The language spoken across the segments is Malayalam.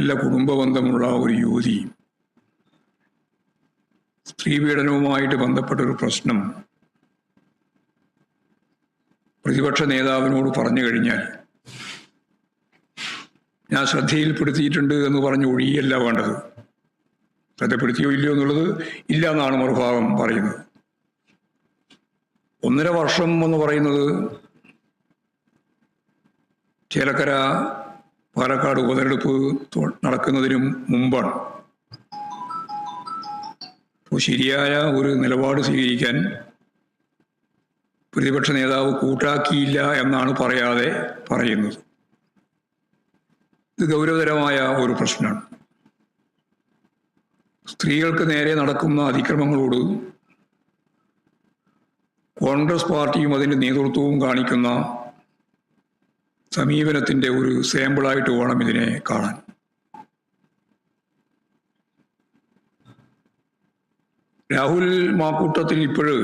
നല്ല കുടുംബബന്ധമുള്ള ഒരു യുവതി. സ്ത്രീപീഡനവുമായിട്ട് ബന്ധപ്പെട്ട ഒരു പ്രശ്നം. പ്രതിപക്ഷ നേതാവിനോട് പറഞ്ഞു കഴിഞ്ഞാൽ ഞാൻ ശ്രദ്ധയിൽപ്പെടുത്തിയിട്ടുണ്ട് എന്ന് പറഞ്ഞ് ഒഴിയല്ല വേണ്ടത്. ശ്രദ്ധപ്പെടുത്തിയോ ഇല്ലയോ എന്നുള്ളത് ഇല്ല എന്നാണ് മറുഭാഗം പറയുന്നത്. ഒന്നര വർഷം എന്ന് പറയുന്നത് ചേലക്കര പാലക്കാട് ഉപതെരഞ്ഞെടുപ്പ് നടക്കുന്നതിനും മുമ്പാണ്. അപ്പോൾ ശരിയായ ഒരു നിലപാട് സ്വീകരിക്കാൻ പ്രതിപക്ഷ നേതാവ് കൂട്ടാക്കിയില്ല എന്നാണ് പറയാതെ പറയുന്നത്. ഇത് ഗൗരവതരമായ ഒരു പ്രശ്നമാണ്. സ്ത്രീകൾക്ക് നേരെ നടക്കുന്ന അതിക്രമങ്ങളോട് കോൺഗ്രസ് പാർട്ടിയും അതിന്റെ നേതൃത്വവും കാണിക്കുന്ന സമീപനത്തിന്റെ ഒരു സാമ്പിളായിട്ട് വേണം ഇതിനെ കാണാൻ. രാഹുൽ മാക്കൂട്ടത്തിൽ ഇപ്പോഴ്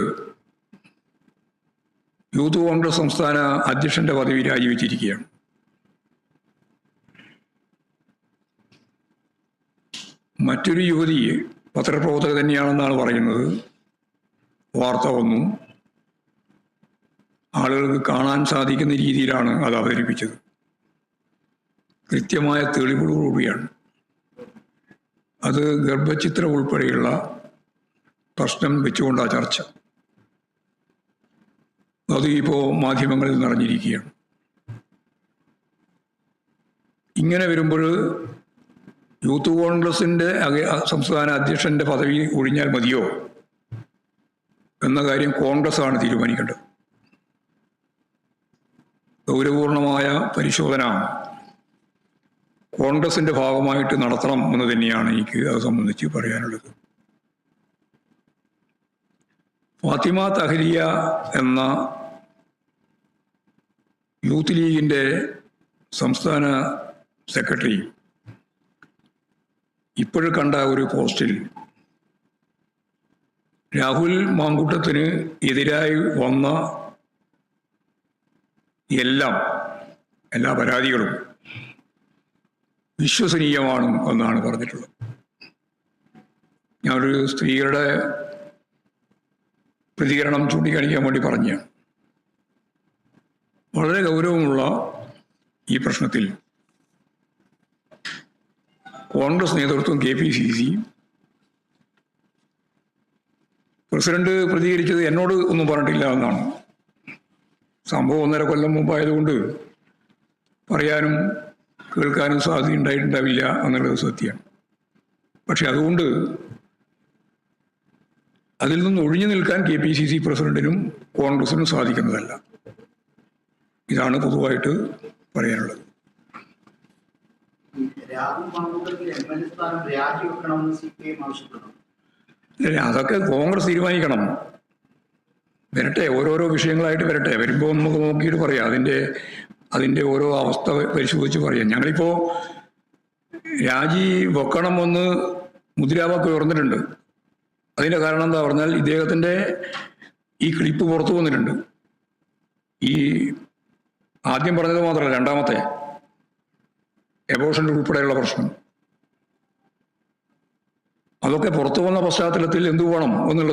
യൂത്ത് കോൺഗ്രസ് സംസ്ഥാന അധ്യക്ഷന്റെ പദവി രാജിവെച്ചിരിക്കുകയാണ്. മറ്റൊരു യുവതി പത്രപ്രവർത്തക തന്നെയാണെന്നാണ് പറയുന്നത്. വാർത്ത വന്നു. ആളുകൾക്ക് കാണാൻ സാധിക്കുന്ന രീതിയിലാണ് അത് അവതരിപ്പിച്ചത്. കൃത്യമായ തെളിവുകളോടുകൂടിയാണ് അത് ഗർഭചിത്രം ഉൾപ്പെടെയുള്ള പ്രശ്നം വെച്ചുകൊണ്ടാണ് ചർച്ച. അത് ഇപ്പോൾ മാധ്യമങ്ങളിൽ നിറഞ്ഞിരിക്കുകയാണ്. ഇങ്ങനെ വരുമ്പോൾ യൂത്ത് കോൺഗ്രസിന്റെ സംസ്ഥാന അധ്യക്ഷന്റെ പദവി ഒഴിഞ്ഞാൽ മതിയോ? എന്ന കാര്യം കോൺഗ്രസ് ആണ് തീരുമാനിക്കേണ്ടത്. ഗൗരവപൂർണമായ പരിശോധന കോൺഗ്രസിന്റെ ഭാഗമായിട്ട് നടത്തണം എന്ന് തന്നെയാണ് എനിക്ക് അത് സംബന്ധിച്ച് പറയാനുള്ളത്. ഫാത്തിമ തഹരിയ എന്ന യൂത്ത് ലീഗിന്റെ സംസ്ഥാന സെക്രട്ടറി ഇപ്പോഴും കണ്ട ഒരു പോസ്റ്റിൽ രാഹുൽ മാങ്കൂട്ടത്തിന് എതിരായി വന്ന എല്ലാം എല്ലാ പരാതികളും വിശ്വസനീയമാണ് എന്നാണ് പറഞ്ഞിട്ടുള്ളത്. ഞാനൊരു സ്ത്രീകളുടെ പ്രതികരണം ചൂണ്ടിക്കാണിക്കാൻ വേണ്ടി പറഞ്ഞാണ് വളരെ ഗൗരവമുള്ള ഈ പ്രശ്നത്തിൽ കോൺഗ്രസ് നേതൃത്വം K P C C president പ്രതികരിച്ചത് എന്നോട് ഒന്നും പറഞ്ഞിട്ടില്ല എന്നാണ്. സംഭവം ഒന്നര കൊല്ലം മുമ്പായതുകൊണ്ട് പറയാനും കേൾക്കാനും സാധ്യത ഉണ്ടായിട്ടുണ്ടാവില്ല എന്നുള്ളത് സത്യമാണ് പക്ഷെ അതുകൊണ്ട് അതിൽ നിന്ന് ഒഴിഞ്ഞു നിൽക്കാൻ കെ പി സി സി പ്രസിഡന്റിനും കോൺഗ്രസിനും സാധിക്കുന്നതല്ല. ഇതാണ് പൊതുവായിട്ട് പറയാനുള്ളത്. അതൊക്കെ കോൺഗ്രസ് തീരുമാനിക്കണം. വരട്ടെ ഓരോരോ വിഷയങ്ങളായിട്ട് വരട്ടെ. വരുമ്പോൾ നമുക്ക് നോക്കിയിട്ട് പറയാം. അതിന്റെ അതിന്റെ ഓരോ അവസ്ഥ പരിശോധിച്ച് പറയാം. ഞങ്ങളിപ്പോൾ രാജി വെക്കണമെന്ന് മുദ്രാവാക്യം ഉയർന്നിട്ടുണ്ട്. അതിന്റെ കാരണം എന്താ പറഞ്ഞാൽ ഇദ്ദേഹത്തിന്റെ ഈ ക്ലിപ്പ് പുറത്തു വന്നിട്ടുണ്ട്. ഈ ആദ്യം പറഞ്ഞത് മാത്രമല്ല രണ്ടാമത്തെ എബോഷൻ ഉൾപ്പെടെയുള്ള പ്രശ്നം. അതൊക്കെ പുറത്തു വന്ന പശ്ചാത്തലത്തിൽ എന്തു വേണം എന്നുള്ളത്